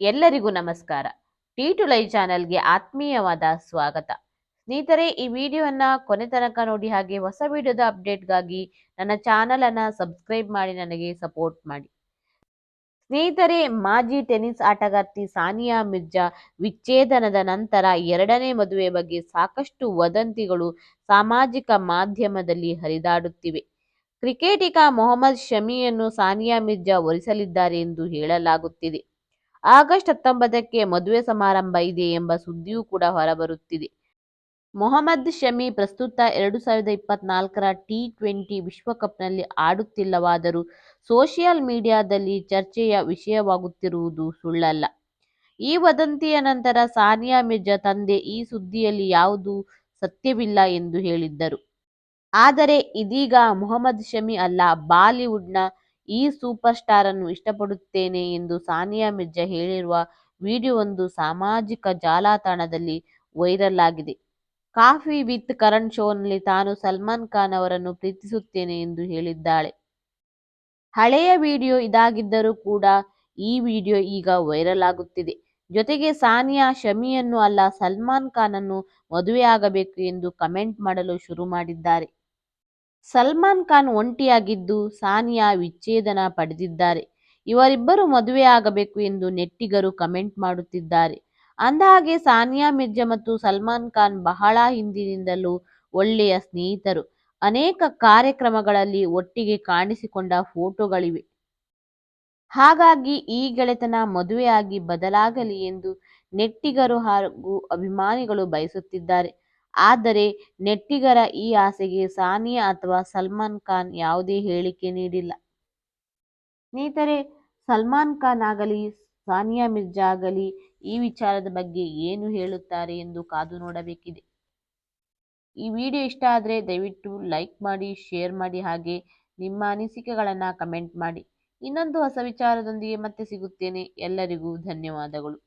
ಎಲ್ಲರಿಗೂ ನಮಸ್ಕಾರ. T to ಲೈ ಚಾನೆಲ್ಗೆ ಆತ್ಮೀಯವಾದ ಸ್ವಾಗತ. ಸ್ನೇಹಿತರೆ, ಈ ವಿಡಿಯೋವನ್ನು ಕೊನೆ ತನಕ ನೋಡಿ ಹಾಗೆ ಹೊಸ ವಿಡಿಯೋದ ಅಪ್ಡೇಟ್ಗಾಗಿ ನನ್ನ ಚಾನಲ್ ಅನ್ನ ಸಬ್ಸ್ಕ್ರೈಬ್ ಮಾಡಿ, ನನಗೆ ಸಪೋರ್ಟ್ ಮಾಡಿ. ಸ್ನೇಹಿತರೆ, ಮಾಜಿ ಟೆನಿಸ್ ಆಟಗಾರ್ತಿ ಸಾನಿಯಾ ಮಿರ್ಜಾ ವಿಚ್ಛೇದನದ ನಂತರ ಎರಡನೇ ಮದುವೆ ಬಗ್ಗೆ ಸಾಕಷ್ಟು ವದಂತಿಗಳು ಸಾಮಾಜಿಕ ಮಾಧ್ಯಮದಲ್ಲಿ ಹರಿದಾಡುತ್ತಿವೆ. ಕ್ರಿಕೆಟಿಗ ಮೊಹಮ್ಮದ್ ಶಮಿಯನ್ನು ಸಾನಿಯಾ ಮಿರ್ಜಾ ಒಲಿಸಲಿದ್ದಾರೆ ಎಂದು ಹೇಳಲಾಗುತ್ತಿದೆ. ಆಗಸ್ಟ್ ಹತ್ತೊಂಬತ್ತಕ್ಕೆ ಮದುವೆ ಸಮಾರಂಭ ಇದೆ ಎಂಬ ಸುದ್ದಿಯೂ ಕೂಡ ಹೊರಬರುತ್ತಿದೆ. ಮೊಹಮ್ಮದ್ ಶಮಿ ಪ್ರಸ್ತುತ ಎರಡು ಸಾವಿರದ ಇಪ್ಪತ್ನಾಲ್ಕರ ಟಿ ಟ್ವೆಂಟಿ ವಿಶ್ವಕಪ್ನಲ್ಲಿ ಆಡುತ್ತಿಲ್ಲವಾದರೂ ಸೋಷಿಯಲ್ ಮೀಡಿಯಾದಲ್ಲಿ ಚರ್ಚೆಯ ವಿಷಯವಾಗುತ್ತಿರುವುದು ಸುಳ್ಳಲ್ಲ. ಈ ವದಂತಿಯ ನಂತರ ಸಾನಿಯಾ ಮಿರ್ಜಾ ತಂದೆ ಈ ಸುದ್ದಿಯಲ್ಲಿ ಯಾವುದು ಸತ್ಯವಿಲ್ಲ ಎಂದು ಹೇಳಿದ್ದರು. ಆದರೆ ಇದೀಗ ಮೊಹಮ್ಮದ್ ಶಮಿ ಅಲ್ಲ, ಬಾಲಿವುಡ್ನ ಈ ಸೂಪರ್ ಸ್ಟಾರ್ ಅನ್ನು ಇಷ್ಟಪಡುತ್ತೇನೆ ಎಂದು ಸಾನಿಯಾ ಮಿರ್ಜಾ ಹೇಳಿರುವ ವಿಡಿಯೋ ಒಂದು ಸಾಮಾಜಿಕ ಜಾಲತಾಣದಲ್ಲಿ ವೈರಲ್ ಆಗಿದೆ. ಕಾಫಿ ವಿತ್ ಕರಣ್ ಶೋನಲ್ಲಿ ತಾನು ಸಲ್ಮಾನ್ ಖಾನ್ ಅವರನ್ನು ಪ್ರೀತಿಸುತ್ತೇನೆ ಎಂದು ಹೇಳಿದ್ದಾಳೆ. ಹಳೆಯ ವಿಡಿಯೋ ಇದಾಗಿದ್ದರೂ ಕೂಡ ಈ ವಿಡಿಯೋ ಈಗ ವೈರಲ್ ಆಗುತ್ತಿದೆ. ಜೊತೆಗೆ ಸಾನಿಯಾ ಶಮಿಯನ್ನು ಅಲ್ಲ, ಸಲ್ಮಾನ್ ಖಾನ್ ಅನ್ನು ಮದುವೆಯಾಗಬೇಕು ಎಂದು ಕಮೆಂಟ್ ಮಾಡಲು ಶುರು ಮಾಡಿದ್ದಾರೆ. ಸಲ್ಮಾನ್ ಖಾನ್ ಒಂಟಿಯಾಗಿದ್ದು ಸಾನಿಯಾ ವಿಚ್ಛೇದನ ಪಡೆದಿದ್ದಾರೆ. ಇವರಿಬ್ಬರು ಮದುವೆಯಾಗಬೇಕು ಎಂದು ನೆಟ್ಟಿಗರು ಕಮೆಂಟ್ ಮಾಡುತ್ತಿದ್ದಾರೆ. ಅಂದಹಾಗೆ, ಸಾನಿಯಾ ಮಿರ್ಜಾ ಮತ್ತು ಸಲ್ಮಾನ್ ಖಾನ್ ಬಹಳ ಹಿಂದಿನಿಂದಲೂ ಒಳ್ಳೆಯ ಸ್ನೇಹಿತರು. ಅನೇಕ ಕಾರ್ಯಕ್ರಮಗಳಲ್ಲಿ ಒಟ್ಟಿಗೆ ಕಾಣಿಸಿಕೊಂಡ ಫೋಟೋಗಳಿವೆ. ಹಾಗಾಗಿ, ಈ ಗೆಳೆತನ ಮದುವೆಯಾಗಿ ಬದಲಾಗಲಿ ಎಂದು ನೆಟ್ಟಿಗರು ಹಾಗೂ ಅಭಿಮಾನಿಗಳು ಬಯಸುತ್ತಿದ್ದಾರೆ. ಆದರೆ ನೆಟ್ಟಿಗರ ಈ ಆಸೆಗೆ ಸಾನಿಯಾ ಅಥವಾ ಸಲ್ಮಾನ್ ಖಾನ್ ಯಾವುದೇ ಹೇಳಿಕೆ ನೀಡಿಲ್ಲ. ಸ್ನೇಹಿತರೆ, ಸಲ್ಮಾನ್ ಖಾನ್ ಆಗಲಿ, ಸಾನಿಯಾ ಮಿರ್ಜಾ ಆಗಲಿ ಈ ವಿಚಾರದ ಬಗ್ಗೆ ಏನು ಹೇಳುತ್ತಾರೆ ಎಂದು ಕಾದು ನೋಡಬೇಕಿದೆ. ಈ ವಿಡಿಯೋ ಇಷ್ಟ ಆದರೆ ದಯವಿಟ್ಟು ಲೈಕ್ ಮಾಡಿ, ಶೇರ್ ಮಾಡಿ ಹಾಗೆ ನಿಮ್ಮ ಅನಿಸಿಕೆಗಳನ್ನು ಕಮೆಂಟ್ ಮಾಡಿ. ಇನ್ನೊಂದು ಹೊಸ ವಿಚಾರದೊಂದಿಗೆ ಮತ್ತೆ ಸಿಗುತ್ತೇನೆ. ಎಲ್ಲರಿಗೂ ಧನ್ಯವಾದಗಳು.